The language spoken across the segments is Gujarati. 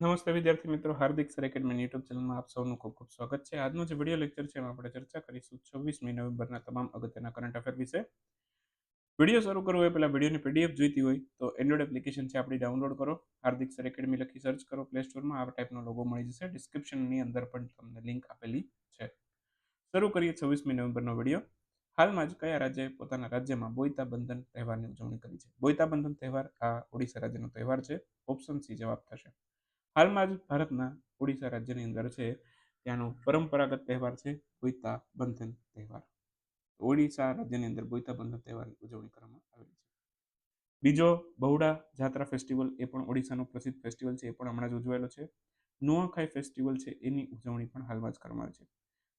નમસ્તે વિદ્યાર્થી મિત્રો, હાર્દિક સર એકેડમી યુટ્યુબ ચેનલમાં આપ સૌનું ખૂબ ખૂબ સ્વાગત છે. આજનો જે વીડિયો લેક્ચર છે એમાં આપણે ચર્ચા કરીશું છવ્વીસમી નવેમ્બરના તમામ અગત્યના કરંટ અફેર વિશે. વીડિયો શરૂ કરવો એ પહેલાં વિડીયોની પીડીએફ જોઈતી હોય તો એન્ડ્રોઈડ એપ્લિકેશન છે આપણી ડાઉનલોડ કરો. હાર્દિક સર એકેડમી લખી સર્ચ કરો પ્લે સ્ટોરમાં આ ટાઈપનો લોગો મળી જશે. ડિસ્ક્રિપ્શનની અંદર પણ તમને લિંક આપેલી છે. શરૂ કરીએ છવ્વીસમી નવેમ્બરનો વીડિયો. હાલમાં જ કયા રાજ્યએ પોતાના રાજ્યમાં બોઈતા બંધન તહેવારની ઉજવણી કરી છે? બોઈતા બંધન તહેવાર આ ઓડિશા રાજ્યનો તહેવાર છે. ઓપ્શન સી જવાબ થશે. હાલમાં જ ભારતના ઓડિશા રાજ્યની અંદર છે, ત્યાંનો પરંપરાગત તહેવાર છે બોઈતા બંધન તહેવાર. ઓડિશા રાજ્યની અંદર બોઈતા બંધન તહેવારની ઉજવણી કરવામાં આવેલી છે. બીજો બહુડા જાત્રા ફેસ્ટિવલ એ પણ ઓડિશાનો પ્રસિદ્ધ ફેસ્ટિવલ છે, એ પણ હમણાં જ ઉજવાયેલો છે. નુઆખાઈ ફેસ્ટિવલ છે, એની ઉજવણી પણ હાલમાં જ કરવામાં આવી છે.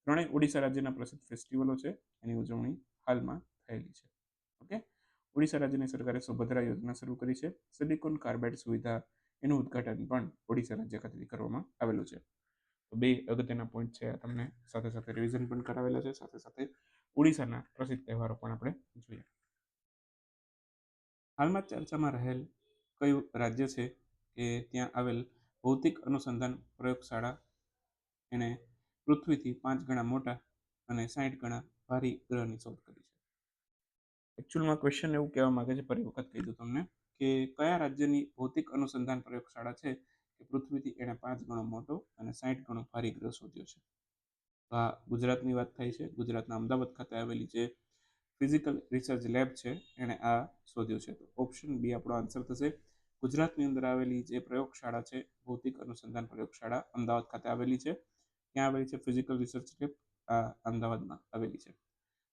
ત્રણેય ઓડિશા રાજ્યના પ્રસિદ્ધ ફેસ્ટિવલો છે, એની ઉજવણી હાલમાં થયેલી છે. ઓકે? ઓડિશા રાજ્યની સરકારે સુભદ્રા યોજના શરૂ કરી છે. સિલિકોન કાર્બાઇડ સુવિધા એનું ઉદ્ઘાટન પણ ઓડિશા રાજ્ય ખાતેથી કરવામાં આવેલું છે. તો બે અગત્યના પોઈન્ટ છે તમને સાથે સાથે રિવિઝન પણ કરાવેલા છે. સાથે સાથે ઓડિશાના પ્રસિદ્ધ તહેવારો પણ આપણે જોઈએ. હાલમાં ચર્ચામાં રહેલ કયું રાજ્ય છે કે ત્યાં આવેલ ભૌતિક અનુસંધાન પ્રયોગશાળા? એણે પૃથ્વીથી પાંચ ગણા મોટા અને સાઠ ગણા ભારી ગ્રહની શોધ કરી છે. એકચ્યુઅલમાં ક્વેશ્ચન એવું કહેવા માંગે છે, ફરી વખત કહી દઉં તમને. કે કયા રાજ્યની ભૌતિક અનુસંધાન પ્રયોગશાળા છે કે પૃથ્વીથી એણે પાંચ ગણો મોટો અને સાઠ ગણો ભારી ગ્રહ શોધ્યો છે? તો આ ગુજરાતની વાત થાય છે. ગુજરાતના અમદાવાદ ખાતે આવેલી જે ફિઝિકલ રિસર્ચ લેબ છે, એણે આ શોધ્યો છે. તો ઓપ્શન બી આપણો આન્સર થશે. ગુજરાતની અંદર આવેલી જે પ્રયોગશાળા છે, ભૌતિક અનુસંધાન પ્રયોગશાળા અમદાવાદ ખાતે આવેલી છે. ક્યાં આવેલી છે? ફિઝિકલ રિસર્ચ લેબ આ અમદાવાદમાં આવેલી છે.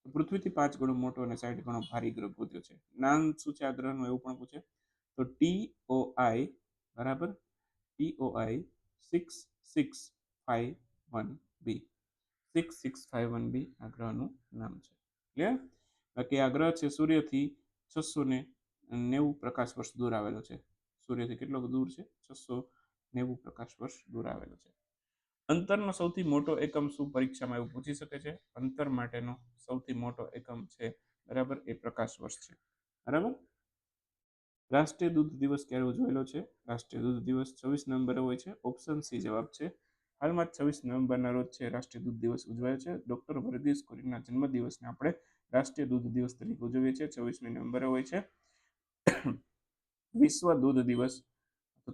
પૃથ્વીથી પાંચ ગણો મોટો અને સાઠ ગણો ભારી ગ્રહ ગોત્યો છે. નામ શું છે આ ગ્રહનું એવું પણ પૂછે? તો ટી ઓ આઈ, બરાબર? T O I six six five one B. Six six five one B આ ગ્રહનું નામ છે. ક્લિયર? બાકી આ ગ્રહ છે સૂર્યથી છસો ને નેવું પ્રકાશ વર્ષ દૂર આવેલો છે. સૂર્યથી કેટલો દૂર છે? છસો નેવું પ્રકાશ વર્ષ દૂર આવેલો છે. અંતરનો સૌથી મોટો એકમ શું પરીક્ષામાં એવું પૂછી શકે છે? અંતર માટેનો સૌથી મોટો એકમ છે, બરાબર, એ પ્રકાશ વર્ષ છે. બરાબર? રાષ્ટ્રીય દૂધ દિવસ ક્યારે ઉજવેલો છે? રાષ્ટ્રીય દૂધ દિવસ છવ્વીસ નવેમ્બરે હોય છે. ઓપ્શન સી જવાબ છે. હાલમાં છવ્વીસ નવેમ્બરના રોજ છે, રાષ્ટ્રીય દૂધ દિવસ ઉજવાયો છે. ડૉક્ટર વર્ગીસ કુરીના જન્મદિવસને આપણે રાષ્ટ્રીય દૂધ દિવસ તરીકે ઉજવીએ છીએ. છવ્વીસમી નવેમ્બરે હોય છે. વિશ્વ દૂધ દિવસ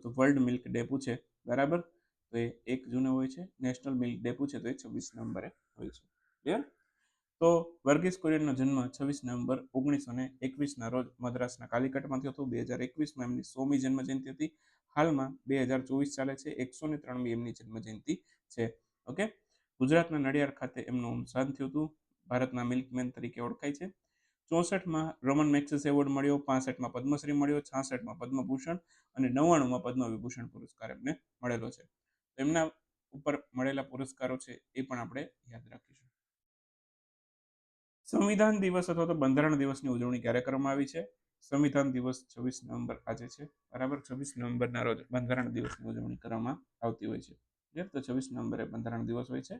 તો વર્લ્ડ મિલ્ક ડે પૂછે. બરાબર? તો એ એક જૂને હોય છે, નેશનલ મિલ્ક ડે પૂછે તો એ છવ્વીસ નવેમ્બરે હોય છે. ક્લિયર તો વર્ગીસ કુરિયનનો જન્મ છવ્વીસ નવેમ્બર ઓગણીસો ને એકવીસના રોજ મદ્રાસના કાલિકટમાં થયો હતો. બે હજાર એકવીસમાં એમની સોમી જન્મજયંતિ હતી. હાલમાં બે હજાર ચોવીસ ચાલે છે. એકસો ને ત્રણમી એમની જન્મજયંતિ છે. ઓકે? ગુજરાતના નડિયાર ખાતે એમનું અવસાન થયું હતું. ભારતના મિલ્કમેન તરીકે ઓળખાય છે. ચોસઠમાં રોમન મેક્સિસ એવોર્ડ મળ્યો, પાસઠમાં પદ્મશ્રી મળ્યો, છાસઠમાં પદ્મભૂષણ અને નવ્વાણુંમાં પદ્મવિભૂષણ પુરસ્કાર એમને મળેલો છે. એમના ઉપર મળેલા પુરસ્કારો છે એ પણ આપણે યાદ રાખીશું. સંવિધાન દિવસ અથવા તો બંધારણ દિવસની ઉજવણી ક્યારે કરવામાં આવી છે? સંવિધાન દિવસ છવ્વીસ નવેમ્બર આજે છે. બરાબર? છવ્વીસ નવેમ્બરના રોજ બંધારણ દિવસની ઉજવણી કરવામાં આવતી હોય છે. તો છવ્વીસ નવેમ્બરે બંધારણ દિવસ હોય છે.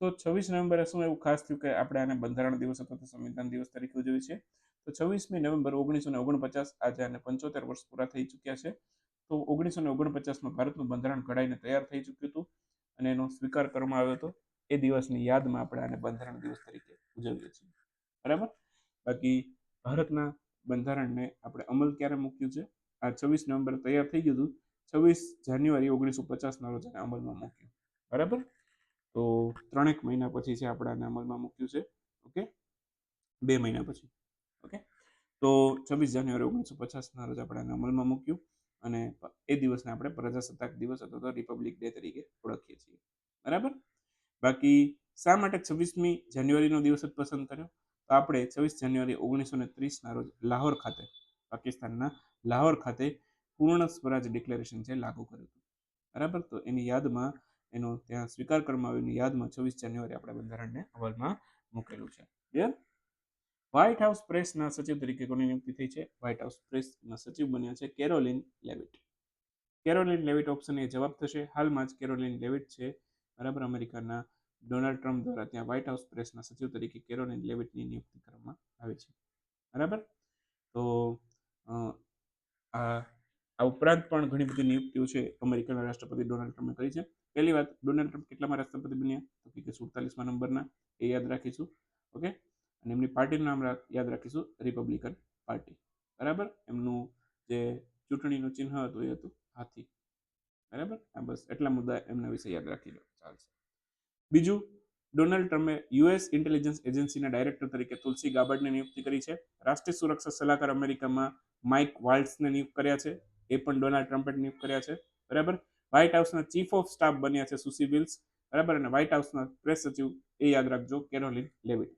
તો છવ્વીસ નવેમ્બરે શું એવું ખાસ થયું કે આપણે આને બંધારણ દિવસ અથવા તો સંવિધાન દિવસ તરીકે ઉજવીએ છીએ? તો છવ્વીસમી નવેમ્બર ઓગણીસો ને ઓગણપચાસ આજે આને પંચોતેર વર્ષ પૂરા થઈ ચૂક્યા છે. તો ઓગણીસો ને ઓગણપચાસમાં ભારતનું બંધારણ ઘડાઈને તૈયાર થઈ ચૂક્યું હતું અને એનો સ્વીકાર કરવામાં આવ્યો હતો. એ દિવસની યાદમાં આપણે આને બંધારણ દિવસ તરીકે ઉજવીએ છીએ. બરાબર? બાકી ભારતના બંધારણને આપણે અમલ ક્યારે મૂક્યું છે? આ છવ્વીસ નવેમ્બર તૈયાર થઈ ગયું હતું. છવ્વીસ જાન્યુઆરી ઓગણીસો પચાસના રોજ એને અમલમાં મૂક્યું. બરાબર? તો ત્રણેક મહિના પછી છે આપણે આને અમલમાં મૂક્યું છે. ઓકે? બે મહિના પછી. ઓકે? તો છવ્વીસ જાન્યુઆરી ઓગણીસો પચાસના રોજ આપણે આને અમલમાં મૂક્યું. અને એ દિવસને આપણે પ્રજાસત્તાક દિવસ અથવા તો રિપબ્લિક ડે તરીકે ઓળખીએ છીએ. બરાબર? બાકી શા માટે છવ્વીસમી જાન્યુઆરીનો દિવસ જ પસંદ કર્યો? તો આપણે છવ્વીસ જાન્યુઆરી ઓગણીસો ને ત્રીસના રોજ લાહોર ખાતે, પાકિસ્તાનના લાહોર ખાતે પૂર્ણ સ્વરાજ ડિક્લેરેશન છે લાગુ કર્યું હતું. બરાબર? તો એની યાદમાં, એનો ત્યાં સ્વીકાર કરવામાં આવ્યો એની યાદમાં છવ્વીસ જાન્યુઆરી આપણે બંધારણને અમલમાં મૂકેલું છે. ક્લિયર વ્હાઇટ હાઉસ પ્રેસના સચિવ તરીકે કોની નિયુક્તિ થઈ છે? વ્હાઇટ હાઉસ પ્રેસના સચિવ બન્યા છે Caroline Leavitt Caroline Leavitt option એ જવાબ થશે. હાલમાં જ કેરોલિન લેવિટ છે. બરાબર, અમેરિકાના ડોનાલ્ડ ટ્રમ્પ દ્વારા ત્યાં વ્હાઇટ હાઉસ પ્રેસના સચિવ તરીકે કેરોલિન લેવિટની નિયુક્તિ કરવામાં આવી છે. બરાબર? તો આ ઉપરાંત પણ ઘણી બધી નિયુક્તિઓ છે અમેરિકાના રાષ્ટ્રપતિ ડોનાલ્ડ ટ્રમ્પે કરી છે. પહેલી વાત ડોનાલ્ડ ટ્રમ્પ કેટલામાં રાષ્ટ્રપતિ બન્યા? તો કે સુડતાલીસમાં નંબરના, એ યાદ રાખીશું. ઓકે? અને એમની પાર્ટીનું નામ યાદ રાખીશું, રિપબ્લિકન પાર્ટી. બરાબર? એમનું જે ચૂંટણીનું ચિહ્ન હતું એ હતું હાથી. બરાબર? આ બસ એટલા મુદ્દા એમના વિશે યાદ રાખી લો. ચાલશે. બીજું, ડોનાલ્ડ ટ્રમ્પે યુએસ ઇન્ટેલિજન્સ એજન્સીના ડાયરેક્ટર તરીકે તુલસી ગાબડની નિયુક્તિ કરી છે. રાષ્ટ્રીય સુરક્ષા સલાહકાર અમેરિકામાં માઇક વાલ્ટ્સને નિયુક્ત કર્યા છે. એ પણ ડોનાલ્ડ ટ્રમ્પે નિયુક્ત કર્યા છે. બરાબર? વ્હાઇટ હાઉસના ચીફ ઓફ સ્ટાફ બન્યા છે સુસી વિલ્સ. બરાબર? અને વ્હાઇટ હાઉસના પ્રેસ સચિવ એ યાદ રાખજો, કેરોલિન લેવિટ.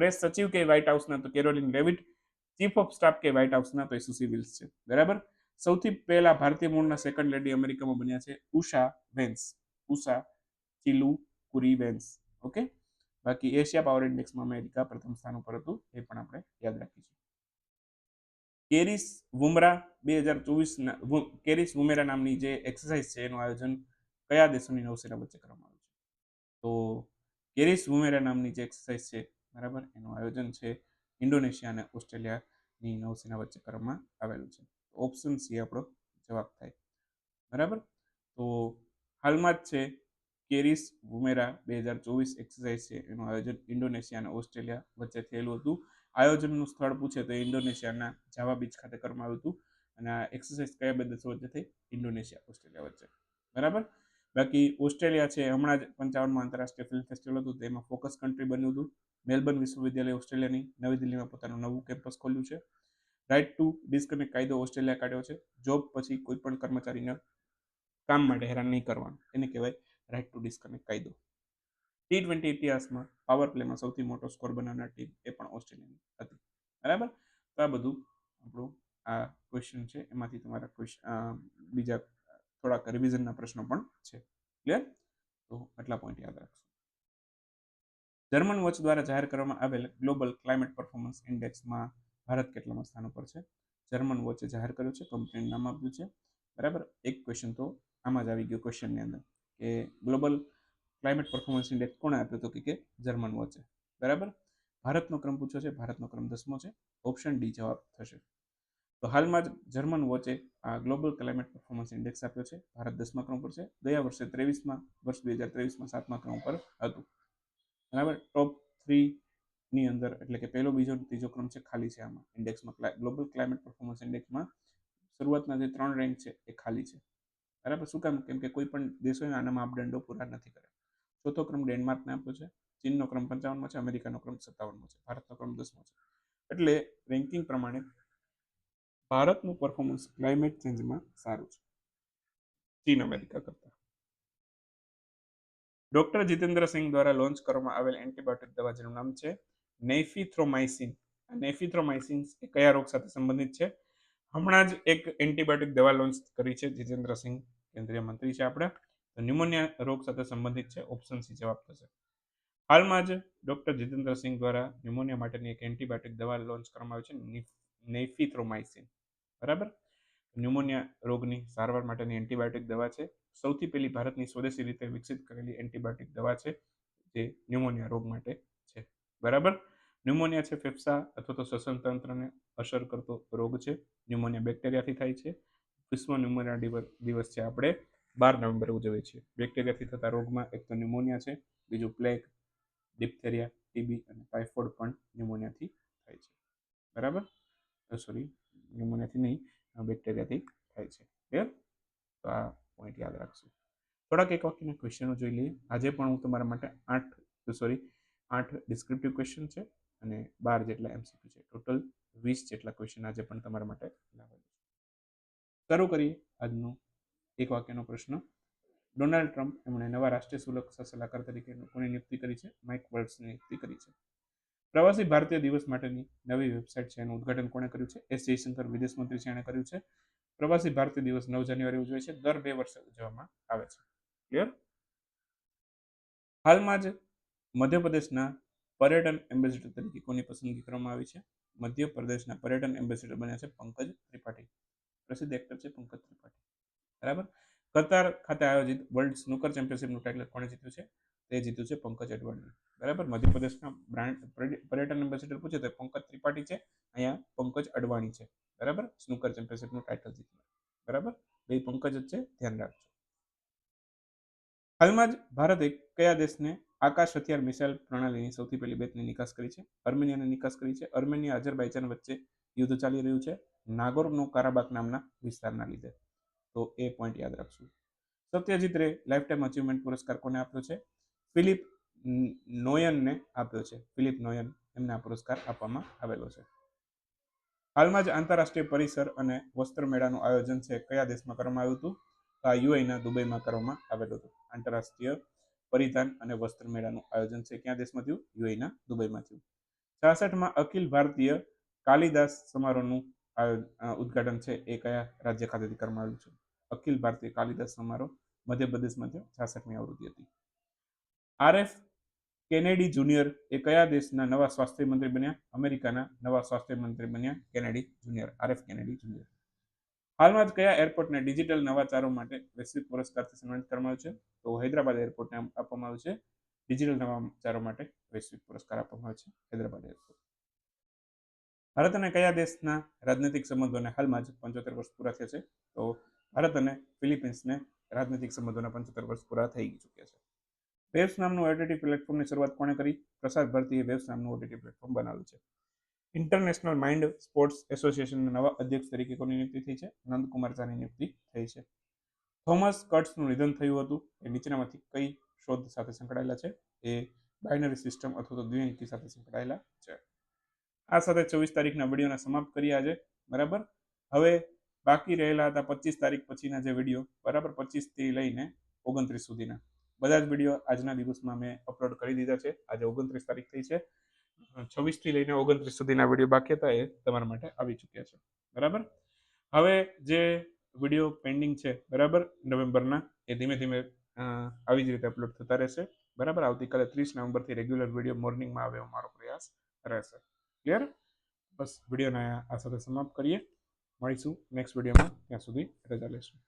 પ્રેસ સચિવ કે વ્હાઇટ હાઉસના તો Karoline Leavitt chief of staff કે વ્હાઇટ હાઉસના તો સુસી વિલ્સ છે. બરાબર? સૌથી પહેલા ભારતીય મૂળના સેકન્ડ લેડી અમેરિકામાં બન્યા છે Usha Vance. Usha Chilukuri Vance. Okay? બાકી એશિયા પાવર ઇન્ડેક્સમાં અમેરિકા પ્રથમ સ્થાન ઉપર હતું, એ પણ આપણે યાદ રાખીશું. કેરિસ વુમરા બે હજાર ચોવીસના કેરિસ વુમેરા નામની જે એક્સરસાઇઝ છે, એનું આયોજન કયા દેશોની નૌસેના વચ્ચે કરવામાં આવ્યું છે? તો કેરિસ વુમેરા નામની જે એક્સરસાઇઝ છે બરાબર? એનું આયોજન છે ઇન્ડોનેશિયા અને ઓસ્ટ્રેલિયાની નૌસેના વચ્ચે કરવામાં આવેલું છે. ઓપ્શન સી આપણો જવાબ થાય. બરાબર? તો હાલમાં જ છે કેરિસ વુમેરા બે હજાર ચોવીસ એક્સરસાઇઝ છે. એનું આયોજન ઇન્ડોનેશિયા અને ઓસ્ટ્રેલિયા વચ્ચે થયેલું હતું. આયોજનનું સ્થળ પૂછે તો ઇન્ડોનેશિયાના જાવા બીચ ખાતે કરવામાં આવ્યું હતું. અને આ એક્સરસાઇઝ કયા બે દેશો વચ્ચે થઈ? ઇન્ડોનેશિયા, ઓસ્ટ્રેલિયા વચ્ચે. બરાબર? બાકી ઓસ્ટ્રેલિયા છે, હમણાં જ પંચાવનમાં આંતરરાષ્ટ્રીય ફિલ્મ ફેસ્ટિવલ હતું, તેમાં ફોકસ કન્ટ્રી બન્યું હતું. મેલબર્ન વિશ્વવિદ્યાલય ઓસ્ટ્રેલિયાની નવી દિલ્હીમાં પોતાનું નવું કેમ્પસ ખોલ્યું છે. રાઇટ ટુ ડિસ્કનેક્ટ કાયદો ઓસ્ટ્રેલિયા કાઢ્યો છે. જોબ પછી કોઈ પણ કર્મચારીને કામ માટે હેરાન નહીં કરવાનું. એને કહેવાય રાઇટ ટુ ડિસ્કનેક્ટ કાયદો. ટી ટ્વેન્ટી ઇતિહાસમાં પાવર પ્લેમાં સૌથી મોટો સ્કોર બનાવનાર ટીમ એ પણ ઓસ્ટ્રેલિયાની હતી. બરાબર? તો આ બધું આપણું આ ક્વેશ્ચન છે. એમાંથી તમારા ક્વેશ્ચન બીજા થોડાક રિવિઝનના પ્રશ્નો પણ છે. ક્લિયર તો આટલા પોઈન્ટ યાદ રાખશો. જર્મન વોચ દ્વારા જાહેર કરવામાં આવેલ ગ્લોબલ ક્લાઇમેટ પરફોર્મન્સ ઇન્ડેક્સમાં ભારત કેટલામાં સ્થાન ઉપર છે? જર્મન વોચે જાહેર કર્યું છે કંપનીનું નામ આપ્યું છે. બરાબર? એક ક્વેશ્ચન તો આમાં જ આવી ગયો ક્વેશ્ચનની અંદર કે ગ્લોબલ ક્લાઇમેટ પરફોર્મન્સ ઇન્ડેક્સ કોણે આપ્યો હતો કે જર્મન વોચે બરાબર? ભારતનો ક્રમ પૂછ્યો છે, ભારતનો ક્રમ દસમો છે. ઓપ્શન ડી જવાબ થશે. તો હાલમાં જ જર્મન વોચે આ ગ્લોબલ ક્લાઇમેટ પરફોર્મન્સ ઇન્ડેક્સ આપ્યો છે. ભારત દસમા ક્રમ પર છે. ગયા વર્ષે ત્રેવીસમાં, વર્ષ બે હજાર ત્રેવીસમાં સાતમા ક્રમ પર હતું. બરાબર? ટોપ થ્રીની અંદર, એટલે કે પહેલો, બીજો ત્રીજો ક્રમ છે ખાલી છે આમાં ઇન્ડેક્સમાં. ગ્લોબલ ક્લાઇમેટ પરફોર્મન્સ ઇન્ડેક્સમાં શરૂઆતના જે ત્રણ રેન્ક છે એ ખાલી છે. બરાબર? શું કામ? કેમ કે કોઈ પણ દેશોએ આના માપદંડો પૂરા નથી કર્યા. ચોથો ક્રમ ડેનમાર્કને આપ્યો છે. ચીનનો ક્રમ પંચાવનમાં છે. અમેરિકાનો ક્રમ સત્તાવનમાં છે. ભારતનો ક્રમ દસમો છે. એટલે રેન્કિંગ પ્રમાણે ભારતનું પરફોર્મન્સ ક્લાઇમેટ ચેન્જમાં સારું છે. ચીન અમેરિકા કરતા. ડોક્ટર જીતેન્દ્ર સિંહ દ્વારા લોન્ચ કરવામાં આવેલ એન્ટીબાયોટિક દવા જેનું નામ છે નેફિથ્રોમાઇસિન નેફિથ્રોમાઇસિન એ કયા રોગ સાથે સંબંધિત છે? હમણાં જ એક એન્ટીબાયોટિક દવા લોન્ચ કરી છે જીતેન્દ્ર સિંહ, કેન્દ્રીય મંત્રી છે આપણે. તો ન્યુમોનિયા રોગ સાથે સંબંધિત છે ઓપ્શન સી જવાબ થશે. હાલમાં જ ડોક્ટર જીતેન્દ્ર સિંહ દ્વારા ન્યુમોનિયા માટેની એક એન્ટીબાયોટિક દવા લોન્ચ કરવામાં આવી છે નેફિથ્રોમાઇસિન બરાબર? ન્યુમોનિયા રોગની સારવાર માટેની એન્ટીબાયોટિક દવા છે. સૌથી પહેલી ભારતની સ્વદેશી રીતે વિકસિત કરેલી એન્ટીબાયોટિક દવા છે, જે ન્યુમોનિયા રોગ માટે છે. બરાબર? ન્યુમોનિયા છે ફેફસા અથવા તો શ્વસન તંત્રને અસર કરતો રોગ છે. ન્યુમોનિયા બેક્ટેરિયાથી થાય છે. વિશ્વ ન્યુમોનિયા દિવસ છે આપણે બાર નવેમ્બર ઉજવીએ છીએ. બેક્ટેરિયાથી થતા રોગમાં એક તો ન્યુમોનિયા છે, બીજું પ્લેગ, ડિપ્થેરિયા, ટીબી અને ટાઇફોઇડ પણ ન્યુમોનિયાથી થાય છે. બરાબર? સોરી ન્યુમોનિયાથી નહીં બેક્ટેરિયાથી થાય છે. ક્લિયર તો આ પોઈન્ટ યાદ રાખશું. થોડાક એક વાક્યના ક્વેશ્ચનો જોઈ લઈએ. આજે પણ હું તમારા માટે આઠ સોરી આઠ ડિસ્ક્રિપ્ટિવ ક્વેશ્ચન છે અને બાર જેટલા એમસીક્યુ છે. ટોટલ વીસ જેટલા ક્વેશ્ચન આજે પણ તમારા માટે લાવેલું છે. શરૂ કરીએ આજનો એક વાક્યનો પ્રશ્ન. ડોનાલ્ડ ટ્રમ્પ એમણે નવા રાષ્ટ્રીય સુરક્ષા સલાહકાર તરીકે કોની નિયુક્તિ કરી છે? માઇક વર્ડ્સની નિયુક્તિ કરી છે. પ્રવાસી ભારતીય દિવસ માટેની નવી વેબસાઇટ છે, એનું ઉદઘાટન કોણે કર્યું છે? એસ જયશંકર, વિદેશ મંત્રી છે, એણે કર્યું છે. પ્રવાસી ભારતીય દિવસ નવ જાન્યુઆરી ઉજવે છે. દર બે વર્ષે ઉજવવામાં આવે છે. ક્લિયર હાલમાં જ મધ્યપ્રદેશના પર્યટન એમ્બેસેડર તરીકે કોની પસંદગી કરવામાં આવી છે? મધ્યપ્રદેશના પર્યટન એમ્બેસેડર બન્યા છે પંકજ ત્રિપાઠી. પ્રસિદ્ધ એક્ટર છે પંકજ ત્રિપાઠી. બરાબર? કતાર ખાતે આયોજિત વર્લ્ડ સ્નૂકર ચેમ્પિયનશિપનું ટાઇટલ કોણે જીત્યું છે? તે જીત્યું છે પંકજ અડવાણી બરાબર? મધ્યપ્રદેશના બ્રાન્ડ પર્યટન એમ્બેસેડર પૂછે તો પંકજ ત્રિપાઠી છે. અહીંયા પંકજ અડવાણી છે. બરાબર? સ્નૂકર ચેમ્પિયનશિપનું ટાઇટલ જીતનાર બરાબર? બે પંકજ જ છે. ધ્યાન રાખજો. હાલમાં જ ભારતે કયા દેશને આકાશ હથિયાર મિસાઇલ પ્રણાલીની સૌથી પહેલી બેચની નિકાસ કરી છે? અર્મેનિયાને નિકાસ કરી છે. અર્મેનિયા અઝરબાઈજાન વચ્ચે યુદ્ધ ચાલી રહ્યું છે. નાગોર્નો કારાબાક નામના વિસ્તારના લીધે. તો એ પોઈન્ટ યાદ રાખશું. સત્યજીત રે લાઈફ ટાઈમ અચીવમેન્ટ પુરસ્કાર કોને આપ્યો છે? ફિલિપ નોયનને આપ્યો છે. ફિલિપ નોયન એમને આ પુરસ્કાર આપવામાં આવેલો છે. હાલમાં જ આંતરરાષ્ટ્રીય પરિસર અને વસ્ત્ર મેળાનું આયોજન છે. કયા દેશમાં કરવામાં આવ્યું હતું? આ યુએના દુબઈમાં કરવામાં આવેલું હતું. આંતરરાષ્ટ્રીય પરિધાન અને વસ્ત્ર મેળાનું આયોજન છે. ક્યાં દેશમાં થયું? યુએના દુબઈમાં થયું. છાસઠમાં અખિલ ભારતીય કાલિદાસ સમારોહનું ઉદ્ઘાટન છે. એ કયા રાજ્ય ખાતેથી કરવામાં આવ્યું છે? અખિલ ભારતીય કાલિદાસ સમારોહ મધ્યપ્રદેશમાં થયો. છાસઠમી આવૃત્તિ હતી. આરએફ કેનેડી જુનિયર એ કયા દેશના નવા સ્વાસ્થ્ય મંત્રી બન્યા? અમેરિકાના નવા સ્વાસ્થ્ય મંત્રી બન્યા Kennedy junior, RF Kennedy junior. હાલમાં જ કયા એરપોર્ટને ડિજિટલ નવાચારો માટે વૈશ્વિક પુરસ્કારથી સન્માનિત કરવામાં આવ્યું છે? તો હૈદરાબાદ એરપોર્ટને આપવામાં આવ્યું છે. ડિજિટલ નવાચારો માટે વૈશ્વિક પુરસ્કાર આપવામાં આવે છે હૈદરાબાદ એરપોર્ટ. ભારત અને કયા દેશના રાજનૈતિક સંબંધોને હાલમાં જ પંચોતેર વર્ષ પૂરા થયા છે? તો ભારત અને ફિલિપિન્સને રાજનૈતિક સંબંધોના પંચોતેર વર્ષ પૂરા થઈ ચૂક્યા છે. વેબ્સ નામનું ઓટીટી પ્લેટફોર્મની શરૂઆત કોણે કરી? પ્રસાર ભારતીએ વેબ્સ નામનું ઓટીટી પ્લેટફોર્મ બનાવ્યું છે. ઇન્ટરનેશનલ માઇન્ડ સ્પોર્ટ્સ એસોસિએશનના નવા અધ્યક્ષ તરીકે કોની નિયુક્તિ થઈ છે? નંદકુમાર ઝાની નિયુક્તિ થઈ છે. થોમસ કટ્સનું નિધન થયું હતું. એ નીચેનામાંથી કઈ શોધ સાથે સંકળાયેલા છે? એ બાઇનરી સિસ્ટમ અથવા તો દ્વિઅંકી સાથે સંકળાયેલા છે. આ સાથે ચોવીસ તારીખના વિડીયોને સમાપ્ત કરીએ આજે. બરાબર? હવે બાકી રહેલા હતા પચીસ તારીખ પછીના જે વીડિયો, બરાબર પચીસથી લઈને ઓગણત્રીસ સુધીના. બધા જ વીડિયો આજના દિવસમાં મેં અપલોડ કરી દીધા છે. આજે ઓગણત્રીસ તારીખ થઈ છે. છવ્વીસથી લઈને ઓગણત્રીસ સુધીના વીડિયો બાકી હતા એ તમારા માટે આવી ચૂક્યા છે. બરાબર? હવે જે વીડિયો પેન્ડિંગ છે, બરાબર? નવેમ્બરના, એ ધીમે ધીમે આવી જ રીતે અપલોડ થતા રહેશે. બરાબર? આવતીકાલે ત્રીસ નવેમ્બરથી રેગ્યુલર વીડિયો મોર્નિંગમાં આવે મારો પ્રયાસ રહેશે. ક્લિયર બસ, વિડીયોને આ સાથે સમાપ્ત કરીએ. મળીશું નેક્સ્ટ વિડીયોમાં. ત્યાં સુધી રજા લેશું